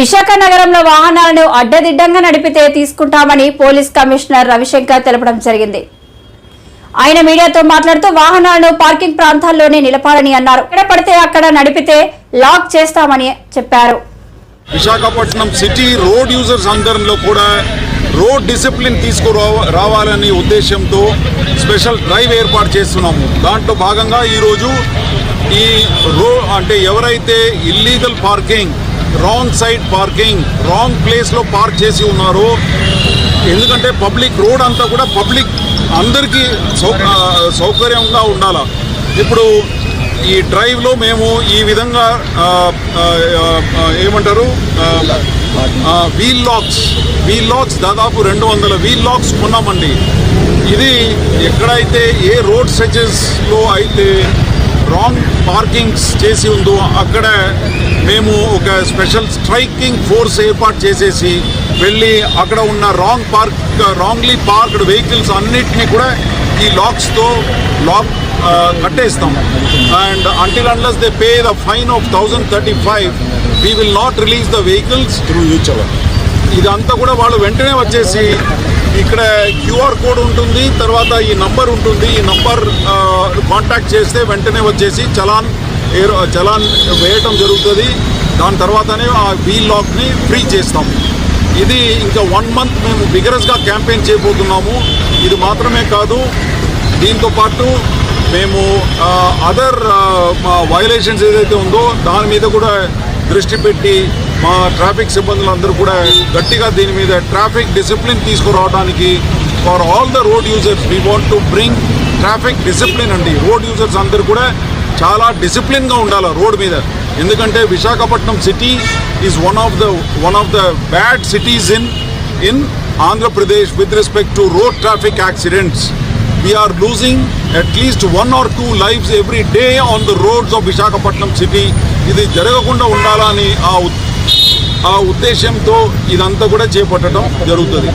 విశాఖ నగరంలో వాహనాలను అడ్డదిడ్డంగా నడిపితే తీసుకుంటామని పోలీస్ కమిషనర్ రవిశంకర్ తెలపడం జరిగింది. ఆయన మీడియాతో మాట్లాడుతూ వాహనాలను పార్కింగ్ ప్రాంతాల్లోనే నిలపాలని అన్నారు. ఎక్కడ పడితే అక్కడ నడిపితే లాక్ చేస్తామని చెప్పారు. విశాఖపట్నం సిటీ రోడ్ యూజర్స్ అందరిలో కూడా రోడ్ డిసిప్లిన్ తీసుకురా రావాలనే ఉద్దేశంతో స్పెషల్ డ్రైవ్ ఏర్పాటు చేస్తున్నాము. దాంట్లో భాగంగా ఈరోజు ఈ రో అంటే ఎవరైతే illegal parking wrong side parking wrong ప్లేస్లో పార్క్ చేసి ఉన్నారు. ఎందుకంటే పబ్లిక్ రోడ్ అంతా కూడా పబ్లిక్ అందరికీ సౌ సౌకర్యంగా ఉండాలి. ఇప్పుడు ఈ డ్రైవ్లో మేము ఈ విధంగా ఏమంటారు? వీల్ లాక్స్ వీల్ లాక్స్ దాదాపు రెండు వందల వీల్ లాక్స్ కొన్నామండి. ఇది ఎక్కడైతే ఏ రోడ్ స్ట్రెచెస్లో అయితే రాంగ్ పార్కింగ్స్ చేసి ఉందో అక్కడ మేము ఒక స్పెషల్ స్ట్రైకింగ్ ఫోర్స్ ఏర్పాటు చేసేసి వెళ్ళి అక్కడ ఉన్న wrong park wrongly parked vehicles అన్నిటినీ కూడా ఈ లాక్స్తో lock కట్టేస్తాం. And until unless they pay the fine of thousand thirty five we will not release the vehicles through each hour ఇదంతా కూడా వాళ్ళు వెంటనే వచ్చేసి ఇక్కడ క్యూఆర్ కోడ్ ఉంటుంది తర్వాత ఈ నంబర్ ఉంటుంది. ఈ నంబర్ కాంటాక్ట్ చేస్తే వెంటనే వచ్చేసి చలాన్ చలాన్ వేయటం జరుగుతుంది. దాని తర్వాతనే ఆ వీల్ లాక్ని ఫ్రీ చేస్తాం. ఇది ఇంకా వన్ మంత్ మేము విగరస్గా క్యాంపెయిన్ చేయబోతున్నాము. ఇది మాత్రమే కాదు దీంతో పాటు మేము అదర్ వయలేషన్స్ ఏదైతే ఉందో దాని మీద కూడా దృష్టి పెట్టి మా ట్రాఫిక్ సిబ్బందులందరూ కూడా గట్టిగా దీని మీద ట్రాఫిక్ డిసిప్లిన్ తీసుకురావడానికి for all the road users we want to bring traffic discipline అండి. రోడ్ యూజర్స్ అందరూ కూడా చాలా డిసిప్లిన్గా ఉండాలి రోడ్ మీద. ఎందుకంటే Visakhapatnam city is one of the one of the bad cities in in Andhra Pradesh with respect to road traffic accidents we are losing at least one or two lifes every day on the roads of Visakhapatnam city ఇది జరగకుండా ఉండాలని ఆ ఆ ఉద్దేశంతో ఇదంతా కూడా చేపట్టడం జరుగుతుంది.